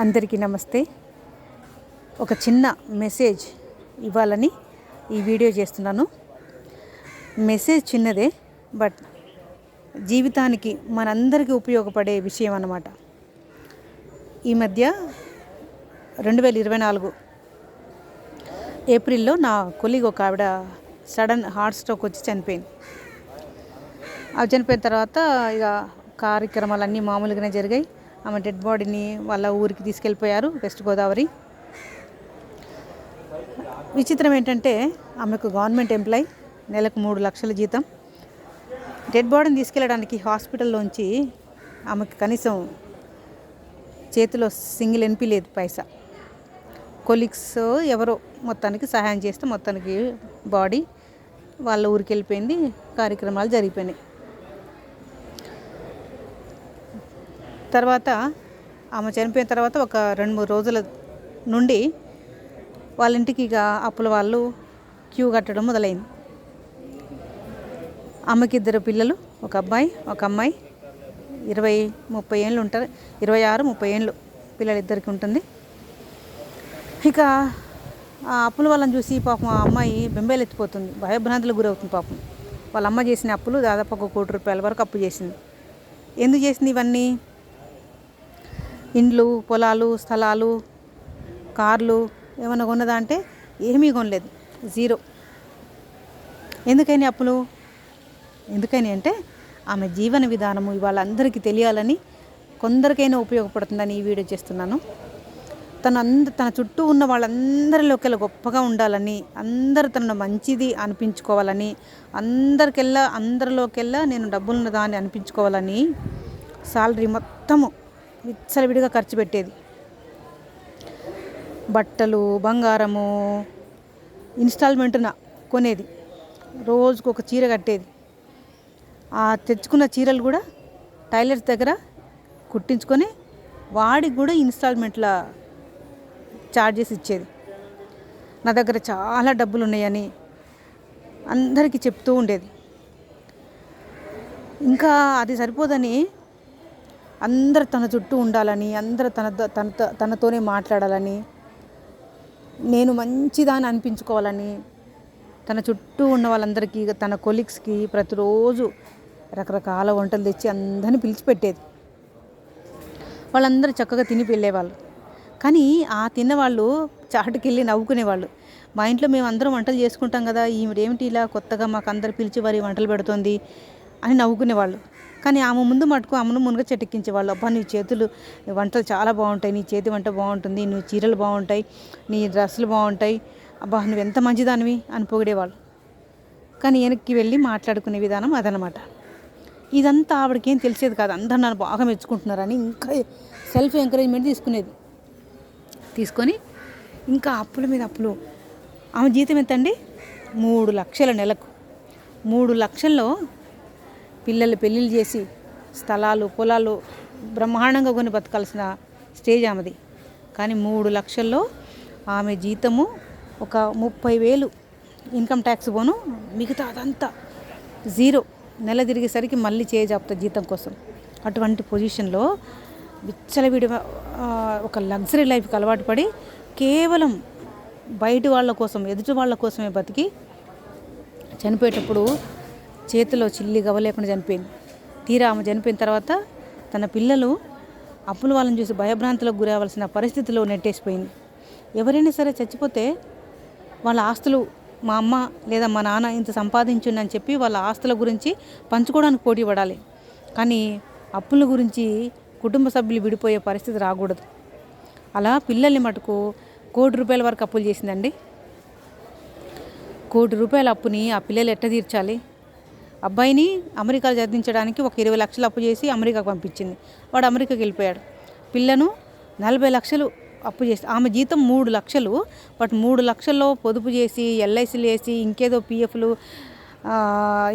అందరికీ నమస్తే. ఒక చిన్న మెసేజ్ ఇవ్వాలని ఈ వీడియో చేస్తున్నాను. మెసేజ్ చిన్నదే బట్ జీవితానికి మనందరికీ ఉపయోగపడే విషయం అన్నమాట. ఈ మధ్య రెండు వేల ఇరవై నాలుగు ఏప్రిల్లో నా కొలీగ్ ఒక ఆవిడ సడన్ హార్ట్ స్ట్రోక్ వచ్చి చనిపోయింది. అవి చనిపోయిన తర్వాత ఇక కార్యక్రమాలన్నీ మామూలుగానే జరిగాయి. ఆమె డెడ్ బాడీని వాళ్ళ ఊరికి తీసుకెళ్ళిపోయారు వెస్ట్ గోదావరి. విచిత్రం ఏంటంటే ఆమెకు గవర్నమెంట్ ఎంప్లాయ్ నెలకు మూడు లక్షల జీతం. డెడ్ బాడీని తీసుకెళ్ళడానికి హాస్పిటల్లోంచి ఆమెకు కనీసం చేతిలో సింగిల్ ఎన్పి లేదు పైసా. కొలీగ్స్ ఎవరో మొత్తానికి సహాయం చేస్తే మొత్తానికి బాడీ వాళ్ళ ఊరికి వెళ్ళిపోయింది కార్యక్రమాలు జరిగిపోయినాయి. తర్వాత ఆమె చనిపోయిన తర్వాత ఒక రెండు మూడు రోజుల నుండి వాళ్ళ ఇంటికి ఇక అప్పుల వాళ్ళు క్యూ కట్టడం మొదలైంది. ఆమెకి ఇద్దరు పిల్లలు ఒక అబ్బాయి ఒక అమ్మాయి. ఇరవై ముప్పై ఏళ్ళు ఉంటారు. ఇరవై ఆరు ముప్పై ఏళ్ళు పిల్లలిద్దరికి ఉంటుంది. ఇక ఆ అప్పుల వాళ్ళని చూసి పాపం ఆ అమ్మాయి బెంబేలు ఎత్తిపోతుంది. భయభ్రాంతులకు గురవుతుంది పాపం. వాళ్ళ అమ్మ చేసిన అప్పులు దాదాపు ఒక కోటి రూపాయల వరకు అప్పు చేసింది. ఎందుకు చేసింది ఇవన్నీ? ఇండ్లు పొలాలు స్థలాలు కార్లు ఏమైనా కొన్నదా అంటే ఏమీ కొనలేదు. జీరో. ఎందుకని అప్పులు? ఎందుకని అంటే ఆమె జీవన విధానము ఇవాళ అందరికీ తెలియాలని కొందరికైనా ఉపయోగపడుతుందని ఈ వీడియో చేస్తున్నాను. తన అంద తన చుట్టూ ఉన్న వాళ్ళందరిలోకెల్లా గొప్పగా ఉండాలని అందరు తనను మంచిది అనిపించుకోవాలని అందరికెల్లా అందరిలోకెల్లా నేను డబ్బులున్నదా అని అనిపించుకోవాలని సాలరీ మొత్తము విచ్చలవిడిగా ఖర్చు పెట్టేది. బట్టలు బంగారము ఇన్స్టాల్మెంట్న కొనేది. రోజుకు ఒక చీర కట్టేది. ఆ తెచ్చుకున్న చీరలు కూడా టైలర్స్ దగ్గర కుట్టించుకొని వాడికి కూడా ఇన్స్టాల్మెంట్ల ఛార్జెస్ ఇచ్చేది. నా దగ్గర చాలా డబ్బులు ఉన్నాయని అందరికీ చెప్తూ ఉండేది. ఇంకా అది సరిపోదని అందరు తన చుట్టూ ఉండాలని అందరు తన తన తనతోనే మాట్లాడాలని నేను మంచిదాన్ని అనిపించుకోవాలని తన చుట్టూ ఉన్న వాళ్ళందరికీ తన కొలీగ్స్కి ప్రతిరోజు రకరకాల వంటలు తెచ్చి అందరిని పిలిచిపెట్టేది. వాళ్ళందరూ చక్కగా తిని వెళ్ళేవాళ్ళు కానీ ఆ తిన్నవాళ్ళు చాటుకెళ్ళి నవ్వుకునేవాళ్ళు. మా ఇంట్లో మేము అందరం వంటలు చేసుకుంటాం కదా ఈవిడేమిటి ఇలా కొత్తగా మాకు అందరు పిలిచి వారి వంటలు పెడుతుంది అని నవ్వుకునేవాళ్ళు. కానీ ఆమె ముందు మటుకు ఆమెను మునుగ చెట్టెక్కించేవాళ్ళు అబ్బా నీ చేతులు వంటలు చాలా బాగుంటాయి. నీ చేతి వంట బాగుంటుంది. నువ్వు చీరలు బాగుంటాయి. నీ డ్రెస్సులు బాగుంటాయి. అబ్బా నువ్వు ఎంత మంచిదానివి అని పొగిడేవాళ్ళు. కానీ వెనక్కి వెళ్ళి మాట్లాడుకునే విధానం అదనమాట. ఇదంతా ఆవిడకి ఏం తెలిసేది కాదు. అందరు నన్ను బాగా మెచ్చుకుంటున్నారని ఇంకా సెల్ఫ్ ఎంకరేజ్మెంట్ తీసుకునేది. తీసుకొని ఇంకా అప్పుల మీద అప్పులు. ఆమె జీతం ఎంత అండి మూడు లక్షల నెలకు. మూడు లక్షల్లో పిల్లలు పెళ్ళిళ్ళు చేసి స్థలాలు పొలాలు బ్రహ్మాండంగా కొని బతకాల్సిన స్టేజ్ ఆమెది. కానీ మూడు లక్షల్లో ఆమె జీతము ఒక ముప్పై వేలు ఇన్కమ్ ట్యాక్స్ పోను మిగతా అదంతా జీరో. నెల తిరిగేసరికి మళ్ళీ చేయజాపుతా జీతం కోసం. అటువంటి పొజిషన్లో విచ్చలవిడి ఒక లగ్జరీ లైఫ్కి అలవాటు పడి కేవలం బయటి వాళ్ళ కోసం ఎదుటి వాళ్ళ కోసమే బతికి చనిపోయేటప్పుడు చేతిలో చిల్లి గవ్వలేకుండా చనిపోయింది. తీరా ఆమె చనిపోయిన తర్వాత తన పిల్లలు అప్పుల వాళ్ళని చూసి భయభ్రాంతులకు గురవలసిన పరిస్థితిలో నెట్టేసిపోయింది. ఎవరైనా సరే చచ్చిపోతే వాళ్ళ ఆస్తులు మా అమ్మ లేదా మా నాన్న ఇంత సంపాదించుండని చెప్పి వాళ్ళ ఆస్తుల గురించి పంచుకోవడానికి పోటీ పడాలి. కానీ అప్పుల గురించి కుటుంబ సభ్యులు విడిపోయే పరిస్థితి రాకూడదు. అలా పిల్లల్ని మటుకు కోటి రూపాయల వరకు అప్పులు చేసిందండి. కోటి రూపాయల అప్పుని ఆ పిల్లలు ఎట్ట తీర్చాలి? అబ్బాయిని అమెరికాలో చదివించడానికి ఒక ఇరవై లక్షలు అప్పు చేసి అమెరికాకు పంపించింది. వాడు అమెరికాకి వెళ్ళిపోయాడు. పిల్లను నలభై లక్షలు అప్పు చేసి ఆమె జీతం మూడు లక్షలు బట్ మూడు లక్షల్లో పొదుపు చేసి ఎల్ఐసీలు వేసి ఇంకేదో పిఎఫ్లు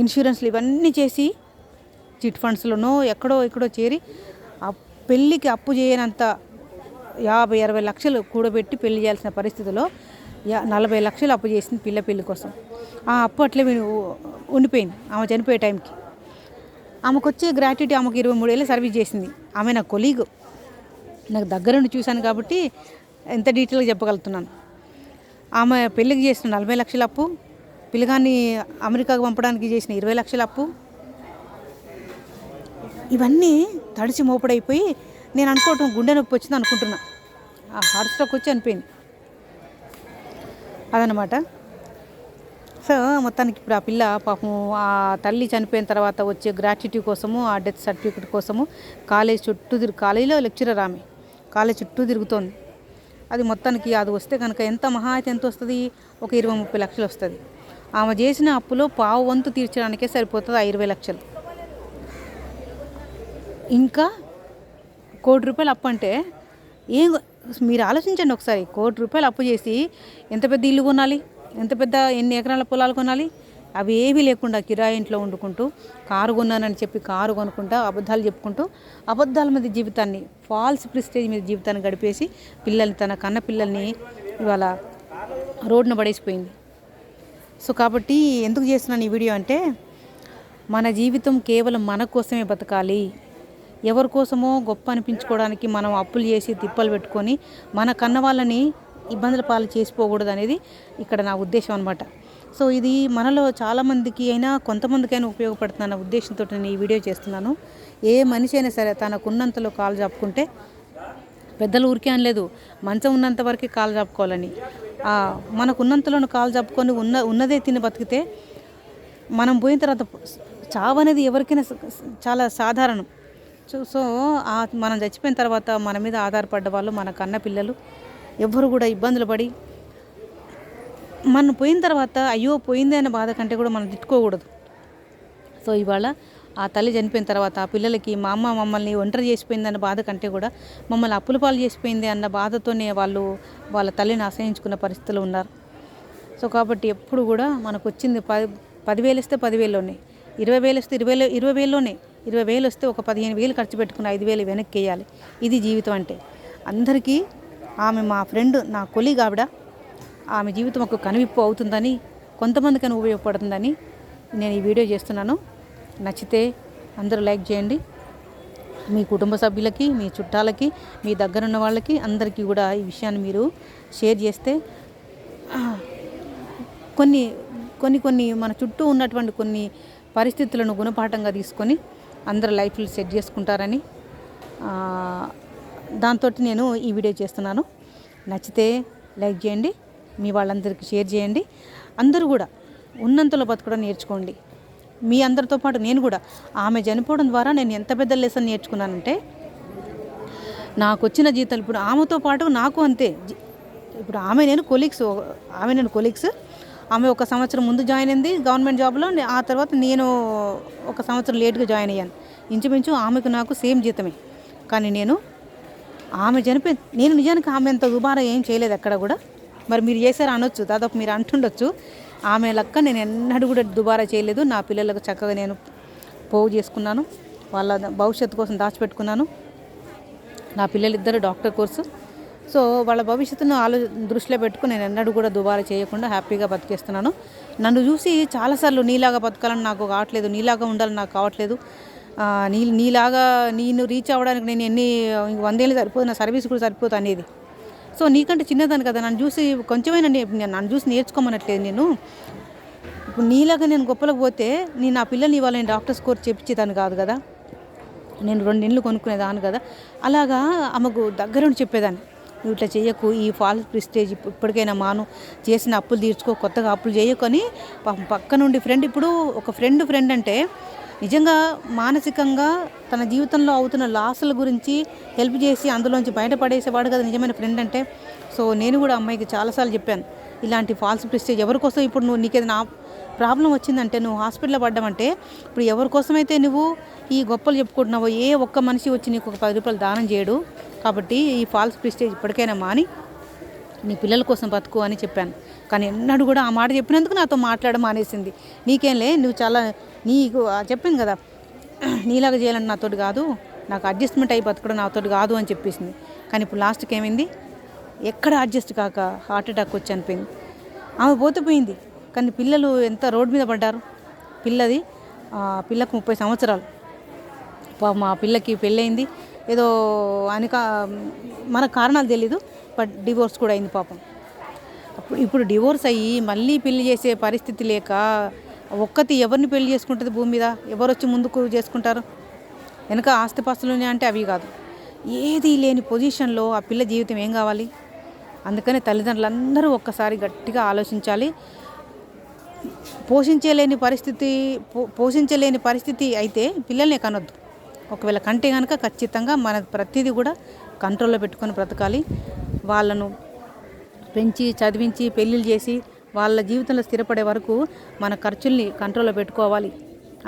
ఇన్సూరెన్స్లు ఇవన్నీ చేసి చిట్ ఫండ్స్లోనో ఎక్కడో ఎక్కడో చేరి ఆ పెళ్ళికి అప్పు చేయనంత యాభై అరవై లక్షలు కూడబెట్టి పెళ్ళి చేయాల్సిన పరిస్థితిలో నలభై లక్షలు అప్పు చేసింది పిల్ల పెళ్ళి కోసం. ఆ అప్పు అట్లే ఉండిపోయింది ఆమె చనిపోయే టైంకి. ఆమెకు వచ్చే గ్రాట్యుటీ ఆమెకు ఇరవై మూడేళ్ళు సర్వీస్ చేసింది. ఆమె నా కొలీగ్ నాకు దగ్గర నుండి చూశాను కాబట్టి ఎంత డీటెయిల్గా చెప్పగలుగుతున్నాను. ఆమె పెళ్ళికి చేసిన నలభై లక్షల అప్పు పిల్లగాన్ని అమెరికాకు పంపడానికి చేసిన ఇరవై లక్షల అప్పు. ఇవన్నీ తడిచి మోపడైపోయి నేను అనుకోవటం గుండె నొప్పి వచ్చింది అనుకుంటున్నా. ఆ హార్ట్ స్ట్రోక్ వచ్చి అనిపోయింది అదనమాట. సో మొత్తానికి ఇప్పుడు ఆ పిల్ల పాపం ఆ తల్లి చనిపోయిన తర్వాత వచ్చే గ్రాట్యుటీ కోసము ఆ డెత్ సర్టిఫికెట్ కోసము కాలేజ్ చుట్టూ తిరుగు కాలేజీలో లెక్చరర్ ఆమె. కాలేజ్ చుట్టూ తిరుగుతోంది. అది మొత్తానికి అది వస్తే కనుక ఎంత మహా అయితే ఎంత వస్తుంది? ఒక ఇరవై ముప్పై లక్షలు వస్తుంది. ఆమె చేసిన అప్పులో పావు వంతు తీర్చడానికే సరిపోతుంది ఆ ఇరవై లక్షలు. ఇంకా కోటి రూపాయలు అప్పు అంటే ఏం మీరు ఆలోచించండి ఒకసారి. కోటి రూపాయలు అప్పు చేసి ఎంత పెద్ద ఇల్లు కొనాలి? ఎంత పెద్ద ఎన్ని ఎకరాల పొలాలు కొనాలి? అవి ఏమీ లేకుండా కిరాయి ఇంట్లో వండుకుంటూ కారు కొన్నానని చెప్పి కారు కొనుక్కుంటా అబద్ధాలు చెప్పుకుంటూ అబద్ధాల మీద జీవితాన్ని ఫాల్స్ ప్రిస్టేజ్ మీద జీవితాన్ని గడిపేసి పిల్లల్ని తన కన్న పిల్లల్ని ఇవాళ రోడ్డున పడేసిపోయింది. సో కాబట్టి ఎందుకు చేస్తున్నాను ఈ వీడియో అంటే మన జీవితం కేవలం మన కోసమే బతకాలి. ఎవరి కోసమో గొప్ప అనిపించుకోవడానికి మనం అప్పులు చేసి తిప్పలు పెట్టుకొని మన కన్న వాళ్ళని ఇబ్బందుల పాలు చేసిపోకూడదు అనేది ఇక్కడ నా ఉద్దేశం అనమాట సో ఇది మనలో చాలామందికి అయినా కొంతమందికైనా ఉపయోగపడుతుందన్న ఉద్దేశంతో నేను ఈ వీడియో చేస్తున్నాను. ఏ మనిషి అయినా సరే తనకున్నంతలో కాలు చాపుకుంటే పెద్దలు ఊరికే అనలేదు మంచం ఉన్నంత వరకే కాలు చాపుకోవాలని మనకున్నంతలోనూ కాలు చాపుకొని ఉన్న ఉన్నదే తిని బతికితే మనం పోయిన తర్వాత చావు అనేది ఎవరికైనా చాలా సాధారణం. సో మనం చచ్చిపోయిన తర్వాత మన మీద ఆధారపడ్డ వాళ్ళు మన కన్న పిల్లలు. ఎవ్వరు కూడా ఇబ్బందులు పడి మనం పోయిన తర్వాత అయ్యో పోయిందే అనే బాధ కంటే కూడా మనం తిట్టుకోకూడదు. సో ఇవాళ ఆ తల్లి చనిపోయిన తర్వాత ఆ పిల్లలకి మా అమ్మ మమ్మల్ని ఒంటరి చేసిపోయిందన్న బాధ కంటే కూడా మమ్మల్ని అప్పుల పాలు చేసిపోయింది అన్న బాధతోనే వాళ్ళు వాళ్ళ తల్లిని ఆశ్రయించుకున్న పరిస్థితులు ఉన్నారు. సో కాబట్టి ఎప్పుడు కూడా మనకు వచ్చింది పది పదివేలు ఇస్తే పదివేల్లోనే ఇరవై వేలు ఇస్తే ఇరవై ఇరవై వేల్లోనే ఇరవై వేలు వస్తే ఒక పదిహేను వేలు ఖర్చు పెట్టుకుని ఐదు వేలు వెనక్కి వేయాలి ఇది జీవితం అంటే. అందరికీ ఆమె మా ఫ్రెండ్ నా కొలీగ్ ఆవిడ ఆమె జీవితం ఒక కనువిప్పు అవుతుందని కొంతమందికైనా ఉపయోగపడుతుందని నేను ఈ వీడియో చేస్తున్నాను. నచ్చితే అందరూ లైక్ చేయండి. మీ కుటుంబ సభ్యులకి మీ చుట్టాలకి మీ దగ్గరున్న వాళ్ళకి అందరికీ కూడా ఈ విషయాన్ని మీరు షేర్ చేస్తే కొన్ని కొన్ని కొన్ని మన చుట్టూ ఉన్నటువంటి కొన్ని పరిస్థితులను గుణపాఠంగా తీసుకొని అందరు లైఫ్లు సెట్ చేసుకుంటారని దాంతో నేను ఈ వీడియో చేస్తున్నాను. నచ్చితే లైక్ చేయండి మీ వాళ్ళందరికీ షేర్ చేయండి. అందరూ కూడా ఉన్నంతలో బతకడం నేర్చుకోండి. మీ అందరితో పాటు నేను కూడా ఆమె చనిపోవడం ద్వారా నేను ఎంత పెద్ద లెసన్ నేర్చుకున్నానంటే నాకు వచ్చిన జీతాలు ఇప్పుడు ఆమెతో పాటు నాకు అంతే. ఇప్పుడు ఆమె నేను కొలీగ్స్ ఆమె నేను కొలీగ్స్ ఆమె ఒక సంవత్సరం ముందు జాయిన్ అయింది గవర్నమెంట్ జాబ్లో ఆ తర్వాత నేను ఒక సంవత్సరం లేట్గా జాయిన్ అయ్యాను. ఇంచుమించు ఆమెకు నాకు సేమ్ జీతమే. కానీ నేను ఆమె చనిపోయి నేను నిజానికి ఆమె అంత దుబారా ఏం చేయలేదు ఎక్కడ కూడా. మరి మీరు చేశారు అనొచ్చు దాదాపు మీరు అంటుండొచ్చు ఆమె లెక్క నేను ఎన్నడూ కూడా దుబారా చేయలేదు. నా పిల్లలకు చక్కగా నేను పోగు చేసుకున్నాను. వాళ్ళ భవిష్యత్తు కోసం దాచిపెట్టుకున్నాను. నా పిల్లలిద్దరు డాక్టర్ కోర్సు సో వాళ్ళ భవిష్యత్తును ఆలో దృష్టిలో పెట్టుకుని నేను ఎన్నడూ కూడా దుబారా చేయకుండా హ్యాపీగా బతికేస్తున్నాను. నన్ను చూసి చాలాసార్లు నీలాగా బతకాలని నాకు కావట్లేదు నీలాగా ఉండాలని నాకు కావట్లేదు. నీ నీలాగా నేను రీచ్ అవ్వడానికి నేను ఎన్ని వందేళ్ళు సరిపోదు నా సర్వీస్ కూడా సరిపోదు అనేది. సో నీకంటే చిన్నదాన్ని కదా నన్ను చూసి కొంచెమైనా నన్ను చూసి నేర్చుకోమనట్లేదు నేను. ఇప్పుడు నీలాగా నేను గొప్పలకు పోతే నేను నా పిల్లల్ని ఇవాళ నేను డాక్టర్ స్కోర్ చెప్పించేదాన్ని కాదు కదా. నేను రెండు ఇండ్లు కొనుక్కునేదాన్ని కదా. అలాగా ఆమెకు దగ్గరుండి చెప్పేదాన్ని. నువ్వు ఇట్లా చేయకు ఈ ఫాల్స్ ప్రిస్టేజ్ ఇప్పటికైనా మాను చేసిన అప్పులు తీర్చుకో కొత్తగా అప్పులు చేయకొని పక్క నుండి ఫ్రెండ్ ఇప్పుడు ఒక ఫ్రెండ్ ఫ్రెండ్ అంటే నిజంగా మానసికంగా తన జీవితంలో అవుతున్న లాసుల గురించి హెల్ప్ చేసి అందులోంచి బయటపడేసేవాడు కదా నిజమైన ఫ్రెండ్ అంటే. సో నేను కూడా అమ్మాయికి చాలాసార్లు చెప్పాను ఇలాంటి ఫాల్స్ ప్రిస్టేజ్ ఎవరికోసం ఇప్పుడు నువ్వు నీకేదైనా ప్రాబ్లం వచ్చిందంటే నువ్వు హాస్పిటల్లో పడ్డామంటే ఇప్పుడు ఎవరికోసమైతే నువ్వు ఈ గొప్పలు చెప్పుకుంటున్నావో ఏ ఒక్క మనిషి వచ్చి నీకు ఒక పది రూపాయలు దానం చేయడు. కాబట్టి ఈ ఫాల్స్ ప్రిస్టేజ్ ఇప్పటికైనా మాని నీ పిల్లల కోసం బతుకు అని చెప్పాను. కానీ ఎన్నడూ కూడా ఆ మాట చెప్పినందుకు నాతో మాట్లాడడం మానేసింది. నీకేంలే నువ్వు చాలా నీకు చెప్పాను కదా నీలాగా చేయాలని నాతోటి కాదు నాకు అడ్జస్ట్మెంట్ అయి బతకడం నాతోటి కాదు అని చెప్పేసింది. కానీ ఇప్పుడు లాస్ట్కి ఏమైంది ఎక్కడ అడ్జస్ట్ కాక హార్ట్ అటాక్ వచ్చి అనిపోయింది. ఆమె పోతే పోయింది. కానీ పిల్లలు ఎంత రోడ్డు మీద పడ్డారు? పిల్లది పిల్లకు ముప్పై సంవత్సరాలు. మా పిల్లకి పెళ్ళయింది. ఏదో అనిక మన కారణాలు తెలీదు బట్ డివోర్స్ కూడా అయింది పాపం. అప్పుడు ఇప్పుడు డివోర్స్ అయ్యి మళ్ళీ పెళ్ళి చేసే పరిస్థితి లేక ఒక్కతి ఎవరిని పెళ్ళి చేసుకుంటుంది భూమి మీద? ఎవరు వచ్చి ముందుకు చేసుకుంటారు? వెనక ఆస్తిపాస్తులునే అంటే అవి కాదు. ఏది లేని పొజిషన్లో ఆ పిల్ల జీవితం ఏం కావాలి? అందుకని తల్లిదండ్రులందరూ ఒక్కసారి గట్టిగా ఆలోచించాలి. పోషించలేని పరిస్థితి పో- పోషించలేని పరిస్థితి అయితే పిల్లల్ని కనొద్దు. ఒకవేళ కంటే కనుక ఖచ్చితంగా మన ప్రతిదీ కూడా కంట్రోల్లో పెట్టుకొని బ్రతకాలి. వాళ్ళను పెంచి చదివించి పెళ్ళిళ్ళు చేసి వాళ్ళ జీవితంలో స్థిరపడే వరకు మన ఖర్చుల్ని కంట్రోల్లో పెట్టుకోవాలి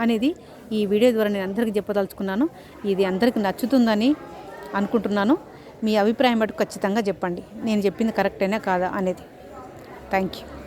అనేది ఈ వీడియో ద్వారా నేను అందరికీ చెప్పదలుచుకున్నాను. ఇది అందరికీ నచ్చుతుందని అనుకుంటున్నాను. మీ అభిప్రాయం బట్టి ఖచ్చితంగా చెప్పండి. నేను చెప్పింది కరెక్టేనా కాదా అనేది. Thank you.